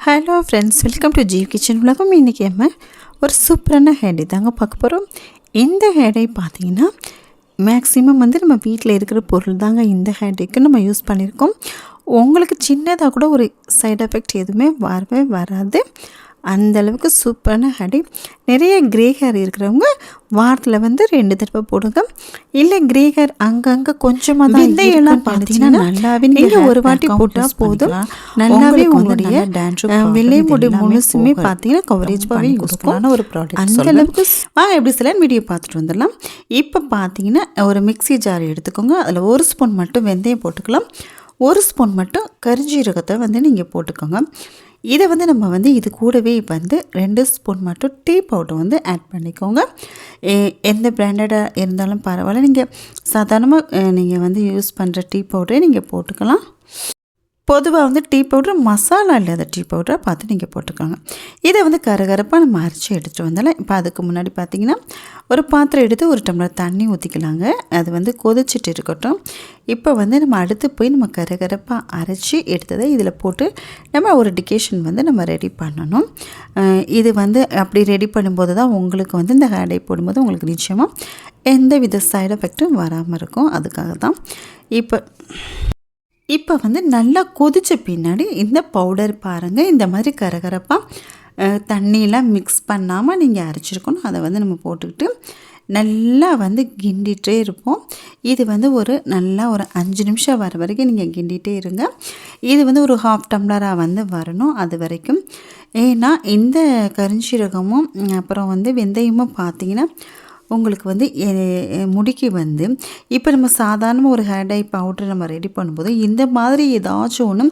Hello friends welcome to Jeev kitchen உலகம் இன்றைக்கி நம்ம ஒரு சூப்பரான ஹேடை தாங்க பார்க்க போகிறோம் இந்த ஹேடை பார்த்தீங்கன்னா மேக்ஸிமம் வந்து நம்ம வீட்டில் இருக்கிற பொருள் தாங்க இந்த ஹேடைக்கு நம்ம யூஸ் பண்ணியிருக்கோம். உங்களுக்கு சின்னதாக கூட ஒரு சைட் எஃபெக்ட் எதுவுமே வரவே வராது. அந்த அளவுக்கு சூப்பரான ஹேடை. நிறைய கிரே ஹேர் இருக்கிறவங்க வாரத்தில் வந்து ரெண்டு தடவை போடுங்க. இல்லை கிரே ஹேர் அங்கங்கே கொஞ்சமாக தான் விந்தையெல்லாம் பார்த்தீங்கன்னா நல்லாவே நீங்க நீங்கள் ஒரு வாட்டி போட்டால் போதும். நல்லாவே உங்களுடைய வெள்ளை முடி முழுசுமே பார்த்தீங்கன்னா கவரேஜ் பண்ணி கொடுக்கும் ஒரு product அந்த சொல்றேன். அளவுக்கு வாங்க எப்படி சிலன்னு வீடியோ பார்த்துட்டு வந்துடலாம். இப்போ பார்த்தீங்கன்னா ஒரு மிக்ஸி ஜார் எடுத்துக்கோங்க. அதில் ஒரு ஸ்பூன் மட்டும் வெந்தயம் போட்டுக்கலாம். ஒரு ஸ்பூன் மட்டும் கரிஞ்சீரகத்தை வந்து நீங்கள் போட்டுக்கோங்க. இதை வந்து நம்ம வந்து இது கூடவே வந்து ரெண்டு ஸ்பூன் மட்டும் டீ பவுடர் வந்து ஆட் பண்ணிக்கோங்க. எ- எந்த பிராண்டடாக இருந்தாலும் பரவாயில்ல. நீங்கள் சாதாரணமாக நீங்கள் வந்து யூஸ் பண்ணுற டீ பவுடரே நீங்கள் போட்டுக்கலாம். பொதுவாக வந்து டீ பவுடர் மசாலா இல்லாத டீ பவுடரை பார்த்து நீங்கள் போட்டுக்கோங்க. இதை வந்து கரகரப்பாக நம்ம அரைச்சி எடுத்துகிட்டு வந்தாலும் இப்போ அதுக்கு முன்னாடி பார்த்தீங்கன்னா ஒரு பாத்திரம் எடுத்து ஒரு டம்ளர் தண்ணி ஊற்றிக்கலாங்க அது வந்து கொதிச்சிட்டு இருக்கட்டும். இப்போ வந்து நம்ம அடுத்து போய் நம்ம கரகரப்பாக அரைச்சி எடுத்ததை இதில் போட்டு நம்ம ஒரு டிகேஷன் வந்து நம்ம ரெடி பண்ணணும். இது வந்து அப்படி ரெடி பண்ணும்போது தான் உங்களுக்கு வந்து இந்த ஹேடை போடும்போது உங்களுக்கு நிச்சயமாக எந்த வித சைடு எஃபெக்ட்டும் வராமல் இருக்கும். அதுக்காக தான் இப்போ இப்போ வந்து நல்லா கொதித்த பின்னாடி இந்த பவுடர் பாருங்கள் இந்த மாதிரி கரகரப்பாக தண்ணியெலாம் மிக்ஸ் பண்ணாமல் நீங்கள் அரைச்சிருக்கணும். அதை வந்து நம்ம போட்டுக்கிட்டு நல்லா வந்து கிண்டிகிட்டே இருப்போம். இது வந்து ஒரு நல்லா ஒரு அஞ்சு நிமிஷம் வர வரைக்கும் நீங்கள் கிண்டிகிட்டே இருங்க. இது வந்து ஒரு ஹாஃப் டம்ளராக வந்து வரணும் அது வரைக்கும். ஏன்னா இந்த கருஞ்சீரகமும் அப்புறம் வந்து வெந்தயமும் பார்த்தீங்கன்னா உங்களுக்கு வந்து எ- முடிக்கு வந்து இப்போ நம்ம சாதாரண ஒரு ஹேர் டை பவுடர் நம்ம ரெடி பண்ணும்போது இந்த மாதிரி ஏதாச்சும் ஒன்று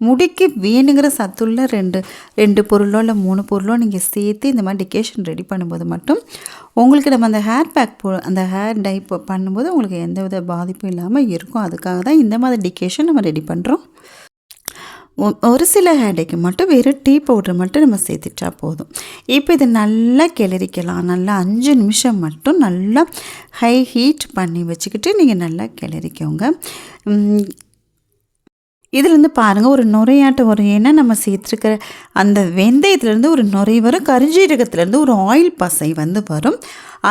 முடிக்கு வேணுங்கிற சத்துள்ள ரெண்டு ரெண்டு பொருளோ இல்லை மூணு பொருளோ நீங்கள் சேர்த்து இந்த மாதிரி டெக்கேஷன் ரெடி பண்ணும்போது மட்டும் உங்களுக்கு நம்ம அந்த ஹேர் பேக் போ அந்த ஹேர் டை பண்ணும்போது உங்களுக்கு எந்த வித பாதிப்பும் இல்லாமல் இருக்கும். அதுக்காக தான் இந்த மாதிரி டெக்கேஷன் நம்ம ரெடி பண்ணுறோம் ஒரு சில ஹேடைக்கு மட்டும் வெறும் டீ பவுடர் மட்டும் நம்ம சேர்த்துட்டா போதும். இப்போ இதை நல்லா கிளறிக்கலாம். நல்லா அஞ்சு நிமிஷம் மட்டும் நல்லா ஹை ஹீட் பண்ணி வச்சுக்கிட்டு நீங்கள் நல்லா கிளறிக்கோங்க. இதுலேருந்து பாருங்கள் ஒரு நுரையாட்டம் வரும். ஏன்னா நம்ம சேர்த்துருக்கிற அந்த வெந்தயத்துலேருந்து ஒரு நுரை வரும் கருஞ்சீரகத்துலேருந்து ஒரு ஆயில் பசை வந்து வரும்.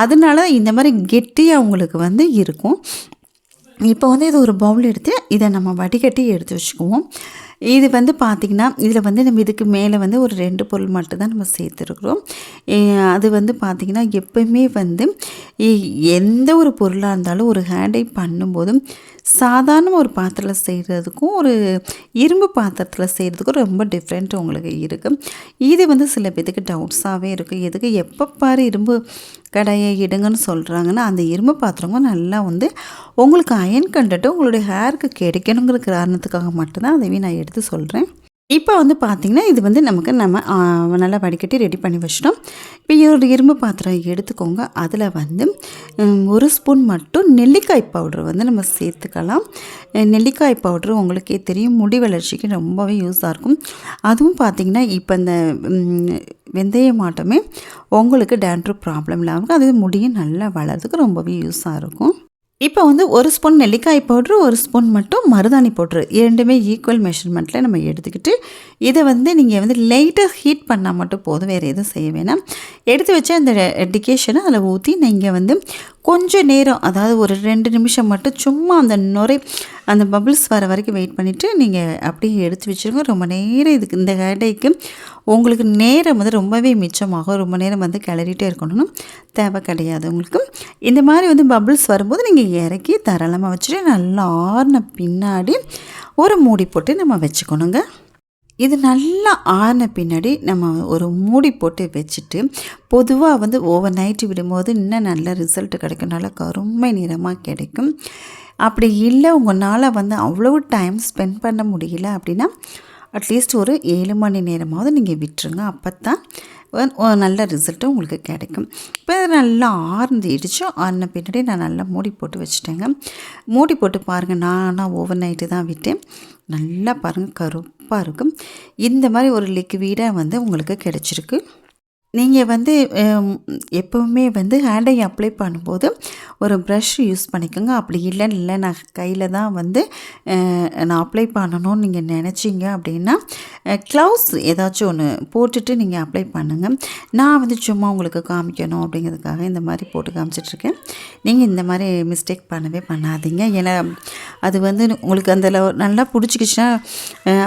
அதனால இந்த மாதிரி கெட்டியாக உங்களுக்கு வந்து இருக்கும். இப்போ வந்து இது ஒரு பவுல் எடுத்து இதை நம்ம வடிகட்டி எடுத்து வச்சுக்குவோம். இது வந்து பார்த்திங்கன்னா இதில் வந்து நம்ம இதுக்கு மேலே வந்து ஒரு ரெண்டு பொருள் மட்டும்தான் நம்ம சேர்த்துருக்குறோம். அது வந்து பார்த்திங்கன்னா எப்பயுமே வந்து எந்த ஒரு பொருளாக இருந்தாலும் ஒரு ஹேண்டை பண்ணும்போதும் சாதாரண ஒரு பாத்திரத்தில் செய்கிறதுக்கும் ஒரு இரும்பு பாத்திரத்தில் செய்கிறதுக்கும் ரொம்ப டிஃப்ரெண்ட் உங்களுக்கு இருக்குது இது வந்து சில பேத்துக்கு டவுட்ஸாகவே இருக்குது எதுக்கு எப்போ பாரு இரும்பு கடையை இடுங்கன்னு சொல்கிறாங்கன்னா அந்த இரும்பு பாத்திரமும் நல்லா வந்து உங்களுக்கு அயன் கண்டுட்டு உங்களுடைய ஹேருக்கு கிடைக்கணுங்கிற காரணத்துக்காக மட்டும்தான் அதைவே நான் எடுத்து சொல்கிறேன் இப்போ வந்து பார்த்திங்கன்னா இது வந்து நமக்கு நம்ம நல்லா வடிகட்டி ரெடி பண்ணி வச்சிட்டோம். இப்போ ஒரு இரும்பு பாத்திரம் எடுத்துக்கோங்க. அதில் வந்து ஒரு ஸ்பூன் மட்டும் நெல்லிக்காய் பவுடர் வந்து நம்ம சேர்த்துக்கலாம். நெல்லிக்காய் பவுடர் உங்களுக்கே தெரியும். முடி வளர்ச்சிக்கு ரொம்பவே யூஸாக இருக்கும். அதுவும் பார்த்திங்கன்னா இப்போ இந்த வெந்தய வெந்தயம் மாட்டமே உங்களுக்கு டேண்ட்ரு ப்ராப்ளம் இல்லாமல் அது முடியும். நல்லா வளர்றதுக்கு ரொம்பவே யூஸாக இருக்கும். இப்போ வந்து ஒரு ஸ்பூன் நெல்லிக்காய் பவுட்ரு ஒரு ஸ்பூன் மட்டும் மருதாணி பவுட்ரு. இரண்டுமே ஈக்குவல் மெஷர்மெண்ட்டில் நம்ம எடுத்துக்கிட்டு இதை வந்து நீங்கள் வந்து லைட்டாக ஹீட் பண்ணால் மட்டும் போதும் வேறு எதுவும் செய்ய வேணாம். எடுத்து வச்சு அந்த டிகேஷனை அதில் ஊற்றி நீங்கள் வந்து கொஞ்சம் நேரம் அதாவது ஒரு ரெண்டு நிமிஷம் மட்டும் சும்மா அந்த நுரை அந்த பபிள்ஸ் வர வரைக்கும் வெயிட் பண்ணிவிட்டு நீங்கள் அப்படியே எடுத்து வச்சுருங்க. ரொம்ப நேரம் இதுக்கு இந்த ஹேடைக்கு உங்களுக்கு நேரம் வந்து ரொம்பவே மிச்சமாகும். ரொம்ப நேரம் வந்து கிளறிட்டே இருக்கணும்னு தேவை கிடையாது உங்களுக்கு. இந்த மாதிரி வந்து பபிள்ஸ் வரும்போது நீங்கள் இறக்கி தாராளமாக வச்சுட்டு நல்லா ஆறின பின்னாடி ஒரு மூடி போட்டு நம்ம வச்சுக்கணுங்க. இது நல்லா ஆறின பின்னாடி நம்ம ஒரு மூடி போட்டு வச்சுட்டு பொதுவாக வந்து ஓவர் நைட்டு விடும்போது இன்னும் நல்ல ரிசல்ட் கிடைக்கும். நல்லா கருமை நிறமாக கிடைக்கும். அப்படி இல்லை உங்களால் வந்து அவ்வளவு டைம் ஸ்பெண்ட் பண்ண முடியல அப்படின்னா அட்லீஸ்ட் ஒரு ஏழு மணி நேரமாவது நீங்கள் விட்டுருங்க. அப்போ தான் நல்ல ரிசல்ட்டும் உங்களுக்கு கிடைக்கும். இப்போ நல்லா ஆர்ந்து இடிச்சு ஆறின பின்னாடி நான் நல்லா மூடி போட்டு வச்சுட்டேங்க. மூடி போட்டு பாருங்கள் நானாக நான் ஓவர் நைட்டு தான் விட்டேன். நல்லா பாருங்கள் கருப்பாக இருக்கும் இந்த மாதிரி ஒரு லிக்விடாக வந்து உங்களுக்கு கிடச்சிருக்கு. நீங்கள் வந்து எப்போவுமே எப்பவுமே வந்து ஹேண்டை அப்ளை பண்ணும்போது ஒரு ப்ரஷ் யூஸ் பண்ணிக்கோங்க. அப்படி இல்லை இல்லை. நான் கையில் தான் வந்து நான் அப்ளை பண்ணணும்னு நீங்கள் நினச்சிங்க அப்படின்னா க்ளவுஸ் ஏதாச்சும் ஒன்று போட்டுட்டு நீங்கள் அப்ளை பண்ணுங்கள் நான் வந்து சும்மா உங்களுக்கு காமிக்கணும் அப்படிங்கிறதுக்காக இந்த மாதிரி போட்டு காமிச்சிட்ருக்கேன். நீங்கள் இந்த மாதிரி மிஸ்டேக் பண்ணவே பண்ணாதீங்க. ஏன்னா அது வந்து உங்களுக்கு அந்த நல்லா பிடிச்சிக்கிச்சுன்னா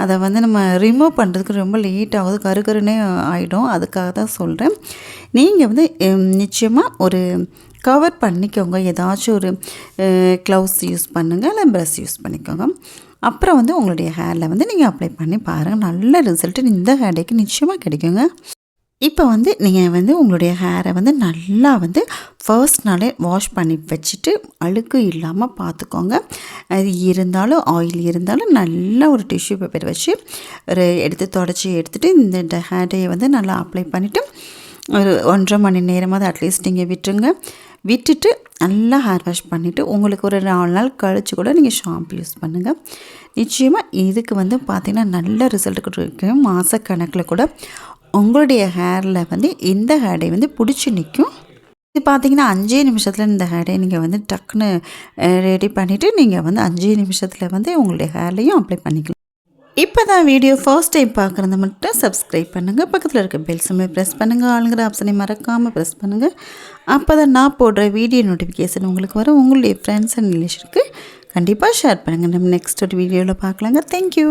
அதை வந்து நம்ம ரிமூவ் பண்ணுறதுக்கு ரொம்ப லேட் ஆகுது. கருக்கருன்னே ஆகிடும் அதுக்காக தான் சொல்கிறேன் நீங்கள் வந்து நிச்சயமாக ஒரு கவர் பண்ணிக்கோங்க. ஏதாச்சும் ஒரு க்ளவுஸ் யூஸ் பண்ணுங்கள் இல்லை ப்ரஷ் யூஸ் பண்ணிக்கோங்க. அப்புறம் வந்து உங்களுடைய ஹேரில் வந்து நீங்கள் அப்ளை பண்ணி பாருங்கள் நல்ல ரிசல்ட்டு இந்த ஹேர்டேக்கு நிச்சயமாக கிடைக்குங்க. இப்போ வந்து நீங்கள் வந்து உங்களுடைய ஹேரை வந்து நல்லா வந்து ஃபர்ஸ்ட் நாளே வாஷ் பண்ணி வச்சுட்டு அழுக்கு இல்லாமல் பார்த்துக்கோங்க அது இருந்தாலும் ஆயில் இருந்தாலும் நல்லா ஒரு டிஷ்யூ பேப்பர் வச்சு ஒரு எடுத்து தொடச்சி எடுத்துகிட்டு இந்த ஹேர் டேயை வந்து நல்லா அப்ளை பண்ணிவிட்டு ஒரு ஒன்றரை மணி நேரமாவது அட்லீஸ்ட் நீங்கள் விட்டுருங்க. விட்டுட்டு நல்லா ஹேர் வாஷ் பண்ணிவிட்டு உங்களுக்கு ஒரு நாலு நாள் கழித்து கூட நீங்கள் ஷாம்பு யூஸ் பண்ணுங்கள் நிச்சயமாக இதுக்கு வந்து பார்த்திங்கன்னா நல்ல ரிசல்ட் கிடைக்கும். மாதக்கணக்கில் கூட உங்களுடைய ஹேரில் வந்து இந்த ஹேடை வந்து பிடிச்சி நிற்கும் இது பார்த்தீங்கன்னா அஞ்சே நிமிஷத்தில் இந்த ஹேடை நீங்கள் வந்து டக்குன்னு ரெடி பண்ணிவிட்டு நீங்கள் வந்து அஞ்சே நிமிஷத்தில் வந்து உங்களுடைய ஹேர்லையும் அப்ளை பண்ணிக்கலாம். இப்போ தான் வீடியோ ஃபர்ஸ்ட் டைம் பார்க்குறது மட்டும் சப்ஸ்கிரைப் பண்ணுங்கள் பக்கத்தில் இருக்க பெல் சிம்மை ப்ரெஸ் பண்ணுங்கள் ஆளுங்கிற ஆப்ஷனை மறக்காமல் ப்ரெஸ் பண்ணுங்கள் அப்போ தான் நான் போடுற வீடியோ நோட்டிஃபிகேஷன் உங்களுக்கு வரும். உங்களுடைய ஃப்ரெண்ட்ஸ் அண்ட் ரிலேஷனுக்கு கண்டிப்பாக ஷேர் பண்ணுங்கள் நம்ம நெக்ஸ்ட் ஒரு வீடியோவில் பார்க்கலாங்க தேங்க்யூ